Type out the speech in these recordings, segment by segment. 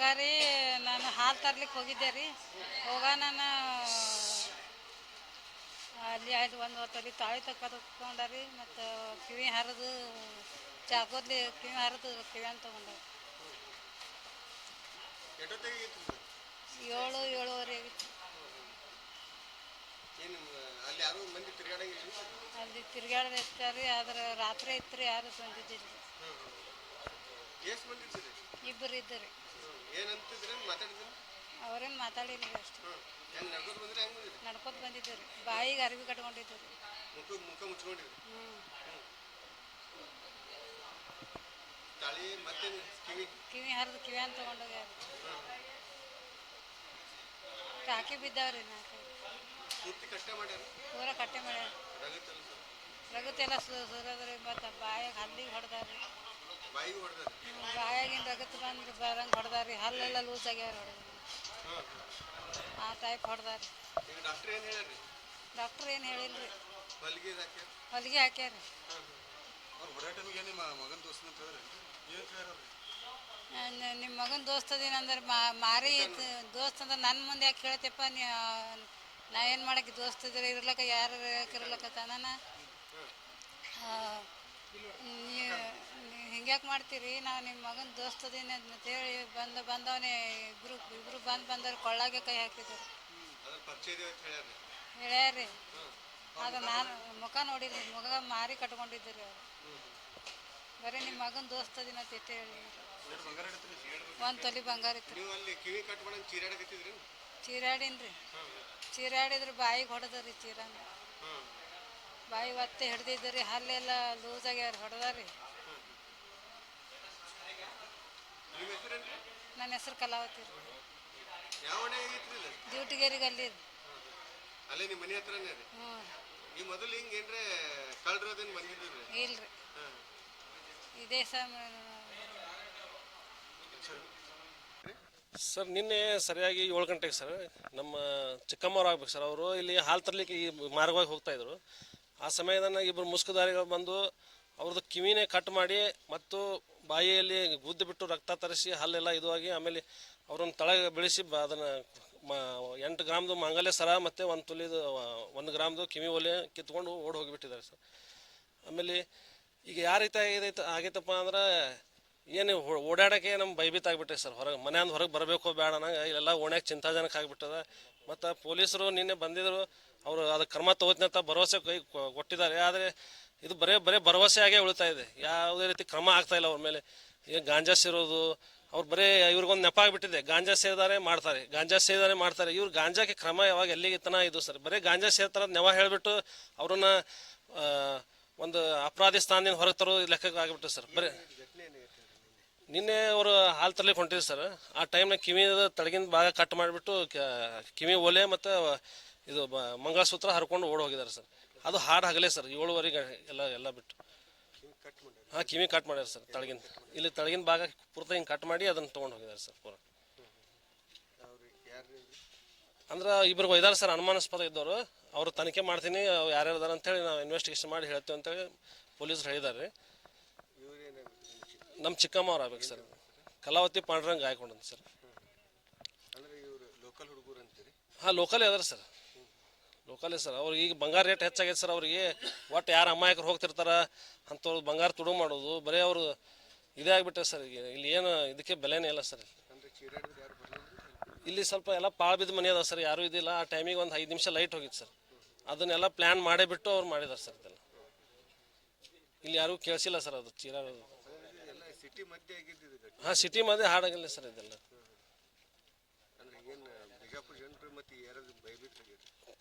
ನನಗ ರೀ ನಾನು ಹಾಲು ತರ್ಲಿಕ್ಕೆ ಹೋಗಿದ್ದೆ ರೀ. ಹೋಗ ನಾನು ಅಲ್ಲಿ ಆಯ್ತು ಒಂದು ಹೊತ್ತಲ್ಲಿ ತಾಳಿ ತಕ್ಕೊಂಡ ರೀ ಮತ್ತು ಕಿವಿ ಹರಿದು ಚಾಕೋದ್ಲಿ ಕಿವಿ ಹರಿದು ಕಿವಿ ಅಂತ ತಗೊಂಡ ಏಳು ಏಳುವರೆ ಆಗಿತ್ತು. ಅಲ್ಲಿ ತಿರ್ಗಾಡೋದು ಇರ್ತಾರೆ ಆದ್ರೆ ರಾತ್ರಿ ಇತ್ತು ರೀ ಯಾರು ಬಂದಿದ್ದಿಲ್ಲ. ಇಬ್ಬರು ಇದ್ದರು? ಅವ್ರೇನು ಮಾತಾಡಿಲ್ಲ ರೀ ಅಷ್ಟು ನಡ್ಕೊತ ಬಂದ್ರೆ ಬಂದಿದ್ದರು ಬಾಯಿಗೆ ಅರಿವಿ ಕಟ್ಕೊಂಡಿದ್ದರು ಹ್ಞೂ ಕಿವಿ? ಹರಿದು ಕಿವಿ ಅಂತ ತೊಗೊಂಡೋಗ್ಯಾರ ಟಾಕಿ ಬಿದ್ದಾವ್ರಿ ನಾಲ್ಕು ಪೂರ ಕಟ್ಟೆ ಮಾಡ್ಯಾರ ರಗತೆಲ್ಲ ಸುರದ್ರಿ ಮತ್ತು ಬಾಯಾಗ ಹಲ್ಲಿಗೆ ಹೊಡೆದಾರಿ ಬಾಯಿಗೆ ಹೊಡೆದಾರೆ? ಬಾಯಾಗಿನ ರಗತ್ ಬಂದು ಬರಂಗೆ ಹೊಡೆದಾರಿ ಹಲ್ಲೆಲ್ಲ ಲೂಸ್ ಆಗ್ಯಾರ ಹೊಡೆದ್ರಿ ಆ ಟೈಪ್ ಹೊಡೆದಾರ ಡಾಕ್ಟರ್ ಏನು ಹೇಳಿಲ್ರಿ. ಹೊಲಿಗೆ ಹಾಕ್ಯಾರ? ನಿಮ್ಮ ಮಗನ ದೋಸ್ತ ದೋಸ್ತದೀನಿ ಅಂದ್ರೆ ಮಾರಿ ದೋಸ್ತ ಅಂದ್ರೆ ನನ್ನ ಮುಂದೆ ಯಾಕೆ ಹೇಳ್ತಪ್ಪ ನೀ ನಾ ಏನು ಮಾಡಕ್ಕೆ ದೋಸ್ತಿದ್ರೆ ಇರ್ಲಕ್ಕ ಯಾರು ಇರ್ಲಕ್ಕ ನಾನು ಹಿಂಗ್ಯಾಕೆ ಮಾಡ್ತೀರಿ? ನಾವು ನಿಮ್ಮ ಮಗನ ದೋಸ್ತದೀನಿ ಅಂತೇಳಿ ಬಂದು ಬಂದವನೇ ಇಬ್ಬರು ಇಬ್ಬರು ಬಂದು ಬಂದವ್ರು ಕೊಳ್ಳಾಗೆ ಕೈ ಹಾಕಿದ್ರು. ಹೇಳ್ಯಾರ ಅದು ನಾನು ಮುಖ ನೋಡಿಲ್ಲ ಮುಖ ಮಾರಿ ಕಟ್ಕೊಂಡಿದ್ದೀರಿ ಅವರು. ಬರೀ ನಿಮ್ಮ ಮಗನ ದೋಸ್ತದಿನ ಅಂತ ಇಟ್ಟೆ ಹೇಳಿ. ಒಂದು ತೊಲಿ ಬಂಗಾರ ಇತ್ತು. ಚೀರಾಡಿನ್ರಿ. ಚೀರಾಡಿದ್ರೆ ಬಾಯಿಗೆ ಹೊಡೆದ್ರಿ ಚೀರಾನ. ಬಾಯಿ ಒತ್ತೆ ಹಿಡ್ದಿದ್ರಿ ಹಲ್ಲೆಲ್ಲ ಲೂಸ್ ಆಗ್ಯಾರ ಹೊಡೆದಾರಿ ನಿಮ್ಮ ಹೆಸರೇನ್ರಿ? ನನ್ನ ಹೆಸರು ಕಲಾವತಿ ಯಾವ ಇದು ಡ್ಯೂಟಿಗೇರಿಗೆ ಅಲ್ಲಿ ಅಲ್ಲೇ ನಿಮ್ಮ ಮನೆ ಹತ್ರನೇ ರೀ? ಹ್ಞೂ ಈ ಮೊದಲು ಹಿಂಗೆ ಏನ್ರೆ ಕಳ್ರದೇನು ಬಂದಿದ್ರಿ ಇಲ್ರಿ ಹಾಂ. ಇದೇ ಸಮ ಸರ್ ನಿನ್ನೆ ಸರಿಯಾಗಿ ಏಳು ಗಂಟೆಗೆ ಸರ್ ನಮ್ಮ ಚಿಕ್ಕಮ್ಮವ್ರು ಆಗ್ಬೇಕು ಸರ್. ಅವರು ಇಲ್ಲಿ ಹಾಲು ತರಲಿಕ್ಕೆ ಈ ಮಾರ್ಗವಾಗಿ ಹೋಗ್ತಾ ಇದ್ರು. ಆ ಸಮಯದಲ್ಲಿ ಇಬ್ಬರು ಮುಸ್ಕುದಾರಿಗಳು ಬಂದು ಅವ್ರದ್ದು ಕಿವಿನೇ ಕಟ್ ಮಾಡಿ ಮತ್ತು ಬಾಯಿಯಲ್ಲಿ ಗುದ್ದು ಬಿಟ್ಟು ರಕ್ತ ತರಿಸಿ ಹಲ್ಲೆಲ್ಲ ಇದು ಆಗಿ ಆಮೇಲೆ ಅವ್ರನ್ನ ತಳಗೆ ಬೆಳೆಸಿ ಬ ಅದನ್ನು ಎಂಟು ಗ್ರಾಮ್ದು ಮಾಂಗಲ್ಯ ಸರ ಮತ್ತು ಒಂದು ತುಲಿದು ಒಂದು ಗ್ರಾಮ್ದು ಕಿವಿ ಒಲೆ ಕಿತ್ಕೊಂಡು ಓಡಿ ಹೋಗಿಬಿಟ್ಟಿದ್ದಾರೆ ಸರ್. ಆಮೇಲೆ ಈಗ ಯಾವ ರೀತಿ ಆಗೈತೆ ಆಗೈತಪ್ಪ ಅಂದ್ರೆ ಏನು ಓಡಾಡೋಕ್ಕೆ ನಮ್ಮ ಭಯಭೀತ ಆಗ್ಬಿಟ್ಟೆ ಸರ್. ಹೊರಗೆ ಮನೆಯಿಂದ ಹೊರಗೆ ಬರಬೇಕು ಬೇಡ ನಂಗೆ ಇಲ್ಲೆಲ್ಲ ಓಣ್ಯಾಗ ಚಿಂತಾಜನಕ ಆಗಿಬಿಟ್ಟದ. ಮತ್ತು ಪೊಲೀಸರು ನಿನ್ನೆ ಬಂದಿದ್ದರು ಅವರು ಅದಕ್ಕೆ ಕ್ರಮ ತಗೋತಿನಂತ ಭರವಸೆ ಕೈ ಕೊಟ್ಟಿದ್ದಾರೆ. ಆದರೆ ಇದು ಬರೇ ಬರೇ ಭರವಸೆ ಆಗೇ ಉಳಿತಾ ಇದೆ. ಯಾವುದೇ ರೀತಿ ಕ್ರಮ ಆಗ್ತಾ ಇಲ್ಲ ಅವ್ರ ಮೇಲೆ. ಈಗ ಗಾಂಜಾ ಸೇರೋದು, ಅವ್ರು ಬರೀ ಇವ್ರಿಗೊಂದು ನೆಪ ಆಗಿಬಿಟ್ಟಿದೆ. ಗಾಂಜಾ ಸೇರಿದಾರೆ ಮಾಡ್ತಾರೆ. ಗಾಂಜಾ ಸೇರಿದಾರೆ ಮಾಡ್ತಾರೆ. ಇವ್ರು ಗಾಂಜಾಕ್ಕೆ ಕ್ರಮ ಯಾವಾಗ ಎಲ್ಲಿಗೆ ತನ ಇದು ಸರ್. ಬರೀ ಗಾಂಜಾ ಸೇರ್ತಾರ ನೆವ ಹೇಳಿಬಿಟ್ಟು ಅವ್ರನ್ನ ಒಂದು ಅಪರಾಧಿ ಸ್ಥಾನದಿಂದ ಹೊರಗೆ ತರೋ ಲೆಕ್ಕಕ್ಕೆ ಆಗಿಬಿಟ್ಟು ಸರ್. ಬರೀ ನಿನ್ನೆ ಅವರು ಹಾಲು ತರ್ಲಿಕ್ಕೆ ಹೊಂಟಿದ್ರು ಸರ್. ಆ ಟೈಮ್ನಾಗ ಕಿವಿ ತಳಗಿನ ಭಾಗ ಕಟ್ ಮಾಡಿಬಿಟ್ಟು ಕಿವಿ ಒಲೆ ಮತ್ತು ಇದು ಮಂಗಳಸೂತ್ರ ಹರ್ಕೊಂಡು ಓಡ್ ಹೋಗಿದ್ದಾರೆ ಸರ್. ಅದು ಹಾಡು ಹಗಲೇ ಸರ್, ಏಳುವರೆಗೆ ಎಲ್ಲ ಎಲ್ಲ ಬಿಟ್ಟು. ಹಾಂ, ಕಿವಿ ಕಟ್ ಮಾಡ್ಯಾರ ಸರ್, ತಳಗಿನ. ಇಲ್ಲಿ ತಳಗಿನ ಭಾಗ ಪೂರ್ತಿ ಹಿಂಗೆ ಕಟ್ ಮಾಡಿ ಅದನ್ನು ತೊಗೊಂಡು ಹೋಗಿದ್ದಾರೆ ಸರ್ ಪೂರ. ಅಂದ್ರೆ ಇಬ್ರು ಒಯ್ದಾರ ಸರ್, ಅನುಮಾನಾಸ್ಪದ ಇದ್ದವರು. ಅವರು ತನಿಖೆ ಮಾಡ್ತೀನಿ ಯಾರ್ಯಾರು ಇದಾರೆ ಅಂತೇಳಿ ನಾವು ಇನ್ವೆಸ್ಟಿಗೇಷನ್ ಮಾಡಿ ಹೇಳ್ತೀವಿ ಅಂತೇಳಿ ಪೊಲೀಸರು ಹೇಳಿದ್ದಾರೆ ನಮ್ಮ ಚಿಕ್ಕಮ್ಮ ಅವ್ರು ಆಗ್ಬೇಕು ಸರ್. ಕಲಾವತಿ ಪಾಂಡ್ರಂಗ್ ಗಾಯಕೊಂಡಂತ ಸರ್. ಹಾಂ ಲೋಕಲ್ ಅದಾರ ಸರ್. ಲೋಕಲೇ ಸರ್ ಅವ್ರಿಗೆ ಈಗ ಬಂಗಾರ ರೇಟ್ ಹೆಚ್ಚಾಗೈತೆ ಸರ್ ಅವರಿಗೆ. ಒಟ್ಟು ಯಾರು ಅಮಾಯಕರು ಹೋಗ್ತಿರ್ತಾರೆ ಅಂಥವ್ರು ಬಂಗಾರ ತುಡು ಮಾಡೋದು ಬರೀ ಅವರು ಇದೇ ಆಗಿಬಿಟ್ಟೆ ಸರ್ ಈಗ. ಇಲ್ಲಿ ಏನು ಇದಕ್ಕೆ ಬೆಲೆನೇ ಇಲ್ಲ ಸರ್ ಇಲ್ಲಿ. ಸ್ವಲ್ಪ ಎಲ್ಲ ಪಾಳು ಬಿದ್ದ ಮನೆ ಅದಾವೆ ಸರ್ ಯಾರೂ ಇದಿಲ್ಲ. ಆ ಟೈಮಿಗೆ ಒಂದು ಐದು ನಿಮಿಷ ಲೈಟ್ ಹೋಗಿತ್ತು ಸರ್ ಅದನ್ನೆಲ್ಲ ಪ್ಲ್ಯಾನ್ ಮಾಡೇ ಬಿಟ್ಟು ಅವ್ರು ಮಾಡಿದ್ದಾರೆ ಸರ್ ಇದೆಲ್ಲ. ಇಲ್ಲಿ ಯಾರಿಗೂ ಕೇಳಿಸಿಲ್ಲ ಸರ್ ಅದು ಚೀರಾ ಹಾಂ ಸಿಟಿ ಮಧ್ಯೆ ಹಾಡಾಗಿಲ್ಲ ಸರ್ ಇದೆಲ್ಲ.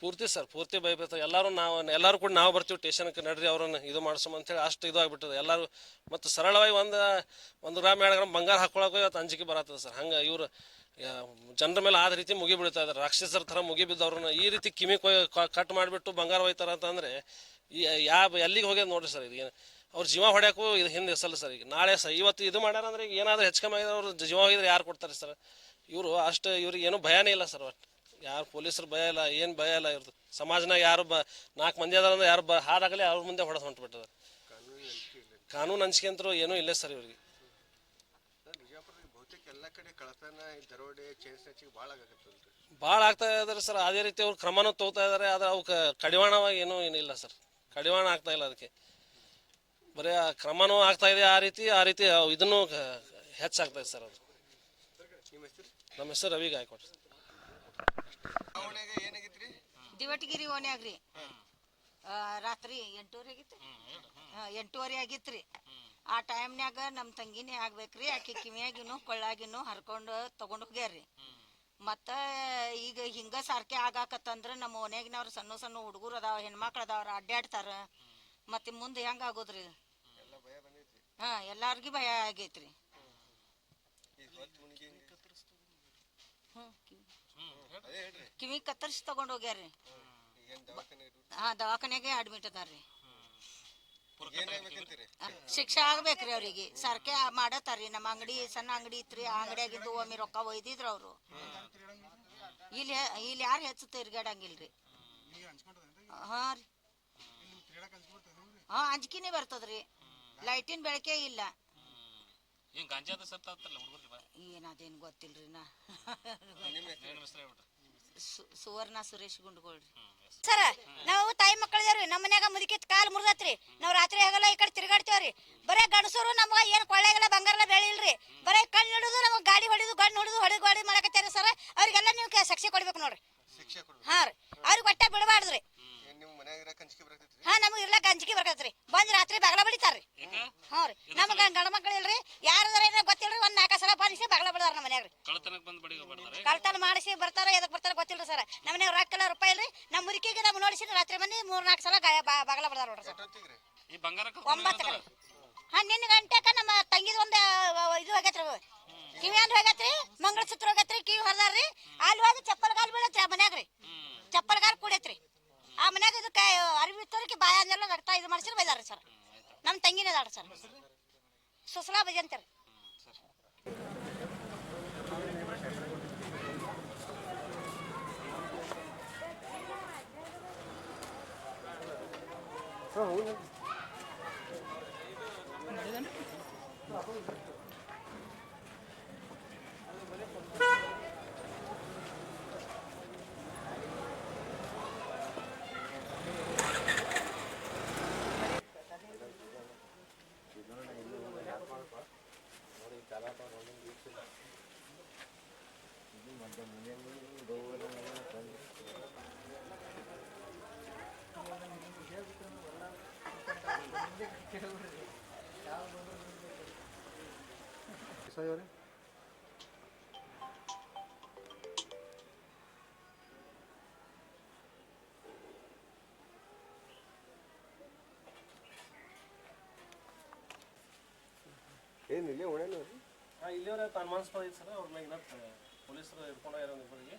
ಪೂರ್ತಿ ಸರ್, ಪೂರ್ತಿ ಭಯಭೀತ. ಎಲ್ಲರೂ ನಾವು, ಎಲ್ಲರೂ ಕೂಡ ನಾವು ಬರ್ತೀವಿ ಟೇಷನ್ಗೆ ನಡ್ರಿ ಅವ್ರನ್ನ ಇದು ಮಾಡ್ಸೋಮ ಅಂತೇಳಿ ಅಷ್ಟು ಇದು ಆಗ್ಬಿಟ್ಟದೆ. ಎಲ್ಲರೂ ಮತ್ತು ಸರಳವಾಗಿ ಒಂದು ಒಂದು ಗ್ರಾಮ್ ಎರಡು ಗ್ರಾಮ್ ಬಂಗಾರ ಹಾಕೊಳಕ್ಕೆ ಇವತ್ತು ಅಂಜಿಕೆ ಬರತ್ತದ ಸರ್. ಹಂಗೆ ಇವರು ಜನರ ಮೇಲೆ ಆದ ರೀತಿ ಮುಗಿ ಬೀಳ್ತಾ ಇದ್ದಾರೆ ರಾಕ್ಷಸರ ಥರ ಮುಗಿ ಬಿದ್ದವ್ರನ್ನ ಈ ರೀತಿ ಕಿಮಿ ಕಟ್ ಮಾಡಿಬಿಟ್ಟು ಬಂಗಾರ ಒಯ್ತಾರ ಅಂತಂದರೆ ಈ ಯಾವ ಎಲ್ಲಿಗೆ ಹೋಗ್ಯದ ನೋಡ್ರಿ ಸರ್ ಇದು ಅವ್ರ ಜೀವ ಹೊಡ್ಯಾಕು ಇದು ಹಿಂದೆ ಸಲ್ಲ ಸರ್ ಈಗ. ನಾಳೆ ಸರ್ ಇವತ್ತು ಇದು ಮಾಡ್ಯಾರ ಅಂದ್ರೆ ಈಗ ಏನಾದರೂ ಹೆಚ್ಚು ಕಮ್ಮಿ ಆಗಿದ್ರೆ ಅವ್ರ ಜೀವ ಹೋಗಿದ್ರೆ ಯಾರು ಕೊಡ್ತಾರೆ ಸರ್? ಇವರು ಅಷ್ಟು ಇವ್ರಿಗೆ ಏನೂ ಭಯನೇ ಇಲ್ಲ ಸರ್ ಒಟ್ಟು ಯಾರು ಪೊಲೀಸರು ಭಯ ಇಲ್ಲ ಏನು ಭಯ ಇಲ್ಲ ಇವ್ರದ್ದು ಸಮಾಜನಾಗ ಯಾರು ಬ ನಾಲ್ಕು ಮಂದಿ ಅದಾರ ಅಂದ್ರೆ ಯಾರು ಬ ಹಾದಾಗಲೇ ಅವ್ರ ಮುಂದೆ ಹೊಡೆದು ಹೊಂಟ್ಬಿಟ್ಟದ. ಕಾನೂನು ಅಂಜಿಕೆ ಅಂತರೂ ಏನೂ ಇಲ್ಲ ಸರ್ ಇವ್ರಿಗೆ. ಭಾಳ ಆಗ್ತಾ ಇದಾರೆ ಸರ್. ಅದೇ ರೀತಿ ಅವ್ರು ಕ್ರಮನೂ ತಗೋತಾ ಇದ್ದಾರೆ ಆದ್ರೆ ಅವಕ್ಕೆ ಕಡಿವಾಣವಾಗಿ ಏನೂ ಏನಿಲ್ಲ ಸರ್. ಕಡಿವಾಣ ಆಗ್ತಾ ಇಲ್ಲ ಅದಕ್ಕೆ. ಬರೀ ಆ ಕ್ರಮನೂ ಆಗ್ತಾ ಇದೆ ಆ ರೀತಿ ಆ ರೀತಿ ಇದನ್ನು ಹೆಚ್ಚಾಗ್ತಾ ಇದೆ ಸರ್ ಅದು. ನಿಮ್ಮ ಹೆಸರು ರವಿ ಗಾಯಕೋಟ್ ದಿವಟಗಿರಿ ಓಣ್ಯಾಗ್ರಿ. ಆ, ರಾತ್ರಿ ಎಂಟೂವರೆ ಆಗಿತ್ತು ಹಾ, ಎಂಟೂವರೆ ಆಗಿತ್ರಿ. ಆ ಟೈಮ್ನ್ಯಾಗ ನಮ್ಮ ತಂಗಿನೇ ಆಗ್ಬೇಕ್ರಿ. ಆಕೆ ಕಿವಿಯಾಗಿನು ಕೊಳ್ಳಾಗಿನೂ ಹರ್ಕೊಂಡು ತಗೊಂಡ್ ಹೋಗ್ಯಾರ್ರಿ. ಮತ್ತ ಈಗ ಹಿಂಗ ಸಾರ್ಕೆ ಆಗಾಕತ್ತಂದ್ರೆ ನಮ್ಮ ಓಣ್ಯಾಗಿನವ್ರು ಸಣ್ಣ ಸಣ್ಣ ಹುಡುಗರು ಅದಾವ ಹೆಣ್ಮಕ್ಳು ಅದಾವ್ರ ಅಡ್ಡಾಡ್ತಾರ ಮತ್ತೆ ಮುಂದೆ ಹೆಂಗ ಆಗೋದ್ರಿ? ಎಲ್ಲ ಭಯ ಬಂದೈತಿ ಹಾ ಎಲ್ಲಾರ್ಗಿ ಭಯ ಆಗೈತ್ರಿ ಈ ಹೊತ್ತು ಮುನಿಗೆ ಹೆಂಗೆ? ಹ್ಮ್ ಕಿವಿ- ಅದೇ ಹೇಳ್ರಿ ಕಿವಿ ಕತ್ತರಿಸಿ ತಗೊಂಡು ಹೋಗ್ಯಾರ್ರಿ. ಏನು ದವಾಖಾನೆ ಇರು ಹಾ ದವಾಖಾನೆಗೆ ಅಡ್ಮಿಟ್ ಅದಾರ್ರಿ. ಶಿಕ್ಷೆ ಆಗ್ಬೇಕ್ರಿ ಅವ್ರಿಗೆ. ಸರ್ಕೆ ಮಾಡತ್ತಾರ್ರಿ ನಮ್ಮ ಅಂಗಡಿ ಸಣ್ಣ ಅಂಗಡಿ ಇತ್ರಿ. ಆ ಅಂಗಡಿಯಾಗಿದ್ದು ಒಮ್ಮೆ ರೊಕ್ಕ ಒಯ್ದಿದ್ರು ಅವರು. ಇಲ್ಲಿ ಇಲ್ಲಿ ಯಾರು ಹೆಚ್ಚು ತಿರ್ಗಾಡಂಗಿಲ್ರಿ? ಹಾ ರೀ. ಹಾ ಅಂಜಿಕಿನೇ ಬರ್ತದ್ರಿ. ಲೈಟಿನ ಬೆಳಕೆ ಇಲ್ಲ. ಏನ್ ಅದೇನ್ ಗೊತ್ತಿಲ್ರಿ ನಾ. ಸು- ಸುವರ್ಣ ಸುರೇಶ್ ಗುಂಡ್ಗೋಳ್ರಿ ಸರ ನಾವು ತಾಯಿ ಮಕ್ಕಳಿದೇವ್ರಿ ನಮ್ಮ ಮನ್ಯಾಗ ಮುದುಕಿತ್ ಕಾಲ್ ಮುರ್ದತ್ರಿ. ನಾವು ರಾತ್ರಿ ಆಗಲ್ಲ ಈ ಕಡೆ ತಿರ್ಗಾಡ್ತೇವ್ರಿ. ಬರೇ ಗಂಡಸರು ನಮ್ಗ ಏನ್ ಕೊಳ್ಳೆಗೆಲ್ಲ ಬಂಗಾರಲ್ಲ ಬೆಳಿಲ್ರಿ ಬರೇ ಕಣ್ಣು ಹೊಡಿದು ಗಣ್ಣು ಹೊಡಿದು ಹೊಡಿ ಗಾಡಿ ಮಾಡಕತ್ತೀರಿ ಸರ್ ಅವ್ರಿಗೆಲ್ಲ ನೀವು ಕ- ಶಿಕ್ಷೆ ಕೊಡ್ಬೇಕು ನೋಡ್ರಿ ಶಿಕ್ಷೆ ಕೊಡ್ಬೇಕು ಹಾ ರೀ ಅವ್ರಿಗೆ ಒಟ್ಟ ಬಿಡಬಾರ್ದ್ರಿ ಏನು ನಿಮ್ಮ ಮನ್ಯಾಗ ಇರಕ್ಕೆ ಅಂಜಿಕೆ ಬರ್ತೈತ್ರಿ ಹಾ ನಮ್ಗೆ ಇರ್ಲಕ್ಕ ಅಂಜಿಕೆ ಬರ್ತೈತ್ರಿ ಬಂದ್ ರಾತ್ರಿ ಬಾಗಲ ಬಡಿತಾರ್ರಿ ಹಾ ರೀ ನಮಗ ಗಂಡ ಮಕ್ಳು ಇಲ್ರಿ ಯಾರದಾರ ಏನೋ ಗೊತ್ತಿಲ್ರಿ ಒಂದ್ ನಾಲ್ಕು ಸಲ ಬಂದಿಸಿ ಬಂದ್ ಕಳ್ತನ ಮಾಡಿಸಿ ಬರ್ತಾರ ಎದಕ್ ಬರ್ತಾರ ಗೊತ್ತಿಲ್ರಿ ಸರ್. ನಮ್ಮ ಮನ್ಯಾಗ ರೊಕ್ಕ ರೂಪಾಯಿ ಇಲ್ರಿ. ನಮ್ಮ ಮುರಿಕೆಗೆ ನಮ್ಮ ನೋಡಿಸಿ ರಾತ್ರಿ ಮನೆ ಮೂರ್ ನಾಲ್ಕು ಸಲ ಗಾಯ ಬಾ- ಬಾಗಲ ಬಡದಾರ ನೋಡ್ರಿ ಸರ್. ಎಷ್ಟೊತ್ತಿಗ್ರಿ? ಈ ಬಂಗಾರ ಒಂಬತ್ತು ಗಂಟೆ ಹನ್ನೊಂದು ಗಂಟೆಕ ನಮ್ಮ ತಂಗಿದ ಒಂದು ಇದು ಹೋಗೈತ್ರಿ. ಕಿವಿ ಅಂದ್ ಹೋಗೈತ್ರಿ ಮಂಗಳಸೂತ್ರ 干什 ಏನು ಇಲ್ಲೇ ಒಣೇನು ಇಲ್ಲಿವರೆ ತಾನು ಐತೆ ಸರ್ ಅವ್ರ ಮ್ಯಾಗ ಪೊಲೀಸರು ಹಿಡ್ಕೊಂಡೋಗಿರೋ ಇರೋ ಇಬ್ಬರಿಗೆ